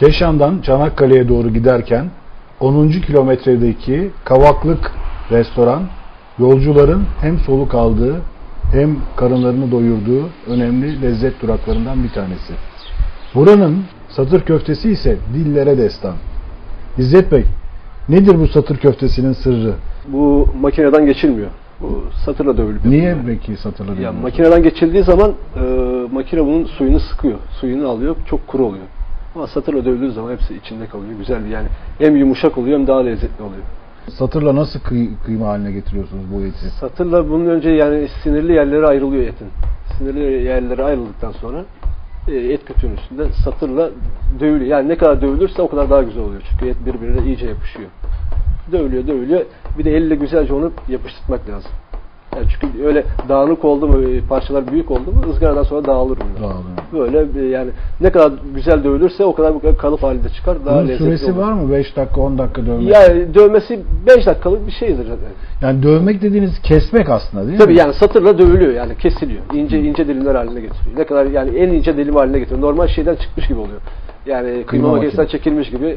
Keşan'dan Çanakkale'ye doğru giderken 10. kilometredeki Kavaklık restoran yolcuların hem soluk aldığı hem karınlarını doyurduğu önemli lezzet duraklarından bir tanesi. Buranın satır köftesi ise dillere destan. İzzet Bey, nedir bu satır köftesinin sırrı? Bu makineden geçilmiyor. Bu satırla dövülüp Niye peki satırla Ya dövülüyor? makineden geçildiği zaman e, makine bunun suyunu sıkıyor. Suyunu alıyor. Çok kuru oluyor. Ama satırla dövüldüğü zaman hepsi içinde kalıyor. Güzel bir yani. Hem yumuşak oluyor hem daha lezzetli oluyor. Satırla nasıl kıy- kıyma haline getiriyorsunuz bu eti? Satırla bunun önce yani sinirli yerleri ayrılıyor etin. Sinirli yerleri ayrıldıktan sonra e, et kötüğün üstünde satırla dövülüyor. Yani ne kadar dövülürse o kadar daha güzel oluyor. Çünkü et birbirine iyice yapışıyor. Dövülüyor, dövülüyor. Bir de elle güzelce onu yapıştırmak lazım. Yani çünkü öyle dağınık oldu mu, e, parçalar büyük oldu mu ızgaradan sonra dağılır bunlar. Dağılıyor. Böyle e, yani ne kadar güzel dövülürse o kadar kalıp halinde çıkar. Daha Bunun süresi olur. var mı? 5 dakika 10 dakika dövmek. Yani dövmesi 5 dakikalık bir şeydir. Yani dövmek dediğiniz kesmek aslında değil Tabii mi? yani satırla dövülüyor yani kesiliyor. İnce ince dilimler haline getiriyor. Ne kadar yani en ince dilim haline getiriyor. Normal şeyden çıkmış gibi oluyor. Yani kıyma makinesinden makine. çekilmiş gibi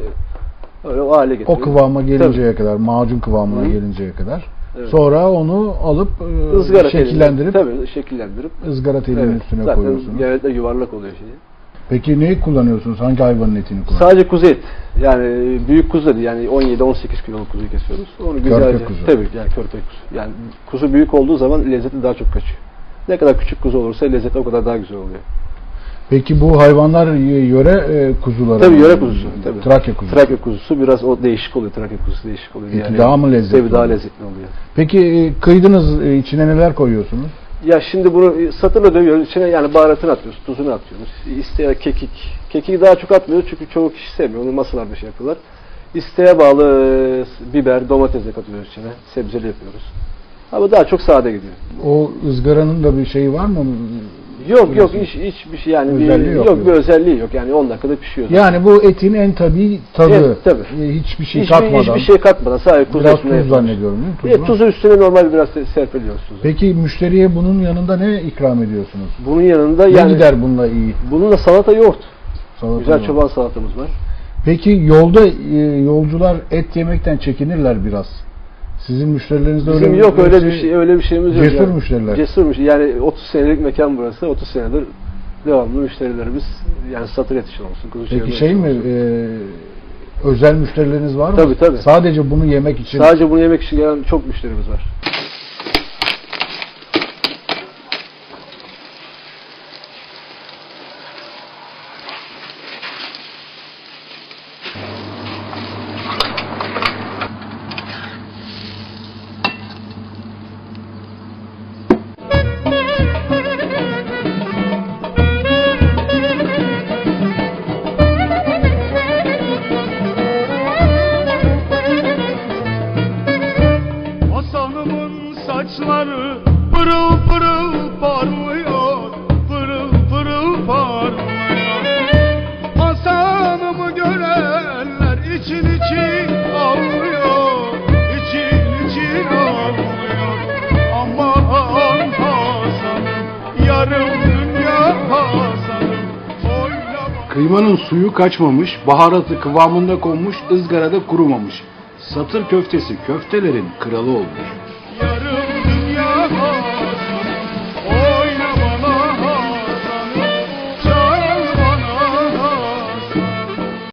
öyle o hale O getiriyor. kıvama gelinceye kadar, macun kıvamına Hı. gelinceye kadar. Evet. Sonra onu alıp e, Izgara şekillendirip telini, tabii şekillendirip ızgara telinin evet, üstüne zaten koyuyorsunuz. genellikle yuvarlak oluyor şey. Peki neyi kullanıyorsunuz? Hangi hayvanın etini kullanıyorsunuz? Sadece kuzu et. Yani büyük kuzu değil. Yani 17-18 kiloluk kuzuyu kesiyoruz. Onu güzelce kuzu. tabii yani körpe kuzu. Yani kuzu büyük olduğu zaman lezzeti daha çok kaçıyor. Ne kadar küçük kuzu olursa lezzeti o kadar daha güzel oluyor. Peki bu hayvanlar yöre e, kuzuları Tabii mı? yöre kuzusu. Tabii. Trakya kuzusu. Trakya kuzusu biraz o değişik oluyor. Trakya kuzusu değişik oluyor. Peki daha mı lezzetli Tabii daha oluyor? lezzetli oluyor. Peki e, kıydınız e, içine neler koyuyorsunuz? Ya şimdi bunu satırla dövüyoruz. İçine yani baharatını atıyoruz, tuzunu atıyoruz. İsteğe kekik. Kekiği daha çok atmıyoruz çünkü çoğu kişi sevmiyor. Onu masalarda şey yapıyorlar. İsteğe bağlı e, biber, domates de katıyoruz içine. Sebzeli yapıyoruz. Ama daha çok sade gidiyor. O ızgaranın da bir şeyi var mı? Yok yok hiç hiçbir şey yani bir, Özelliği yok yok, mu? bir özelliği yok. Yani 10 dakikada pişiyor. zaten. Yani bu etin en tabii tadı. Evet, tabii. E, Hiçbir şey hiçbir, katmadan. hiçbir şey katmadan sadece tuz biraz üstüne tuz zannediyorum değil mi? Tuz Evet, var. tuzu üstüne normal biraz serpiliyoruz tuzu. Peki müşteriye bunun yanında ne ikram ediyorsunuz? Bunun yanında Ne yani gider bununla iyi? bununla salata yoğurt. Salata Güzel mı? çoban salatamız var. Peki yolda e, yolcular et yemekten çekinirler biraz. Sizin müşterilerinizde öyle Bizim mi? yok öyle bir şey öyle bir şeyimiz yok. Cesur yani. müşteriler. Cesur müşteri. Yani 30 senelik mekan burası. 30 senedir devamlı müşterilerimiz yani satır et için olsun. Kuzu Peki şey mi? olsun. e, özel müşterileriniz var mı? Tabii, tabii. Sadece bunu yemek için. Sadece bunu yemek için gelen çok müşterimiz var. Saçları pırıl pırıl parlıyor Pırıl pırıl parlıyor Hasan'ımı görenler için için ağlıyor için için ağlıyor Aman Hasan'ım yarım dünya Kıymanın suyu kaçmamış, baharatı kıvamında konmuş, ızgarada kurumamış. Satır köftesi köftelerin kralı olmuş.